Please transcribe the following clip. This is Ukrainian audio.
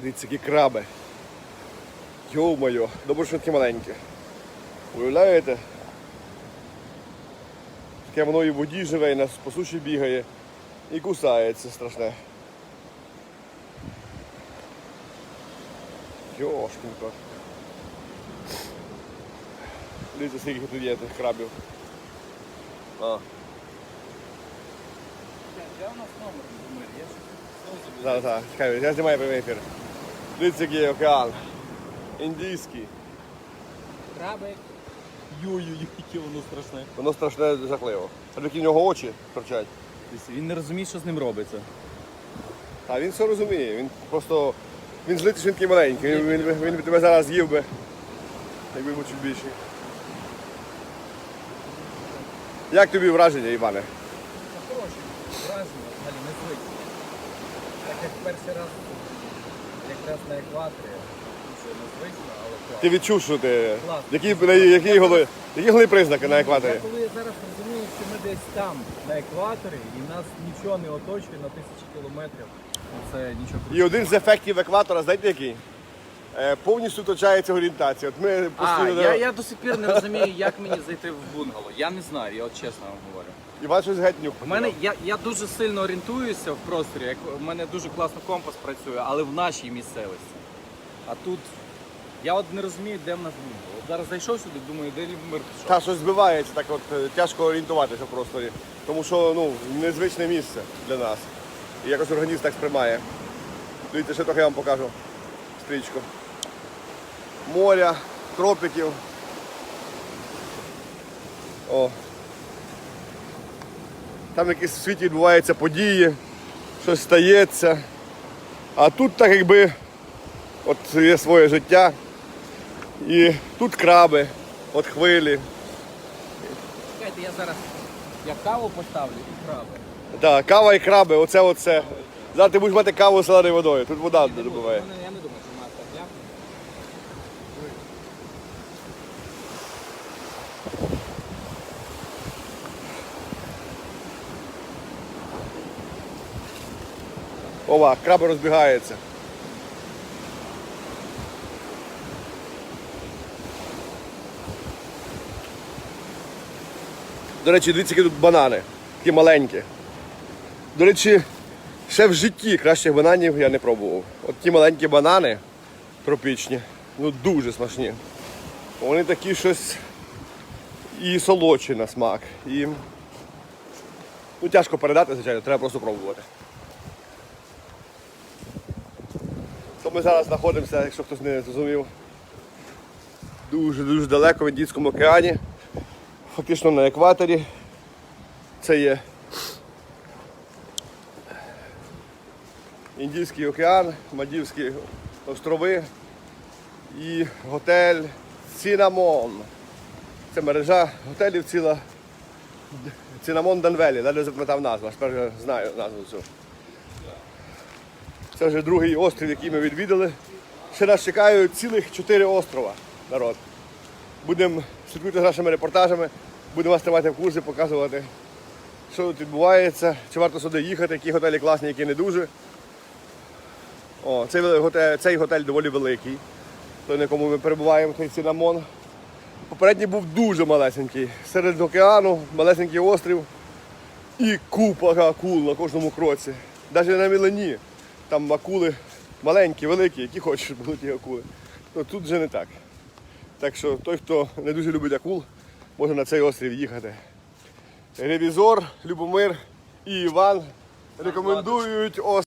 Дивіться, які краби. Йо-моє, добре, що такі маленькі. Уявляєте? Таке воно і в воді живе, і на по суші бігає, і кусається страшне. Йошкінко. Дивіться, скільки тут є тих крабів. А, Де у нас номер? Я зараз, зараз, чекай, я знімаю прямий ефір. Дивіться, який океан. Індійський. Краби. Йой-йой, яке воно страшне. Воно страшне жахливо. А які в нього очі торчать. Він не розуміє, що з ним робиться. А він все розуміє. Він просто. Він злитий, що він такий маленький. Він, він, він, він би тебе зараз з'їв би. Якби був чуть більший. Як тобі враження, Іване? Хороше. Враження, взагалі незвично. Так як перший раз якраз на екваторі, але класно. Ти відчув, що ти. Які, які, голи, які голи признаки на екваторі? Я коли я зараз розумію, що ми десь там, на екваторі, і нас нічого не оточує на тисячі кілометрів, ну, це нічого І один з ефектів екватора, знаєте який? Е, повністю втрачається орієнтація. От ми А, постійно. я, я до сих пір не розумію, як мені зайти в бунгало. Я не знаю, я от чесно вам говорю. Іван щось геть нюх. У мене я, я дуже сильно орієнтуюся в просторі, як у мене дуже класно компас працює, але в нашій місцевості. А тут я от не розумію, де в нас. От зараз зайшов сюди, думаю, де Любомир пішов. Та щось збивається, так от е, тяжко орієнтуватися в просторі. Тому що ну, незвичне місце для нас. І якось організм так сприймає. Дивіться, ще трохи я вам покажу стрічку. Моря, тропіків. О. Там якісь в світі відбуваються події, щось стається. А тут так якби от є своє життя. І тут краби, от хвилі. Чекайте, я зараз я каву поставлю і краби. Так, кава і краби, оце оце. Зараз ти будеш мати каву з соленою водою. Тут вода добиває. Ну, Я не думаю, що мати так ляпне. Ова, краби розбігаються. До речі, дивіться, які тут банани. Такі маленькі. До речі, ще в житті кращих бананів я не пробував. От ті маленькі банани тропічні, ну дуже смачні. Вони такі щось і солодші на смак. І... Ну, тяжко передати, звичайно, треба просто пробувати. Ми зараз знаходимося, якщо хтось не зрозумів, дуже-дуже далеко в Індійському океані. Фактично на екваторі. Це є Індійський океан, Мадівські острови і готель Цінамон. Це мережа готелів ціла Цінамон Данвелі, навіть запам'ятав назву, аж тепер знаю назву цю. Це вже другий острів, який ми відвідали. Ще нас чекають цілих чотири острова, народ. Будемо слідкувати за нашими репортажами, будемо вас тримати в курсі, показувати, що тут відбувається, чи варто сюди їхати, які готелі класні, які не дуже. О, цей, готель, цей готель доволі великий, той, на якому ми перебуваємо, цей цинамон. Попередній був дуже малесенький. Серед океану, малесенький острів і купа акул на кожному кроці. Навіть на Мілені. Там акули маленькі, великі, які хочеш, були ті акули. Ну, тут вже не так. Так що той, хто не дуже любить акул, може на цей острів їхати. Ревізор, Любомир і Іван рекомендують острів.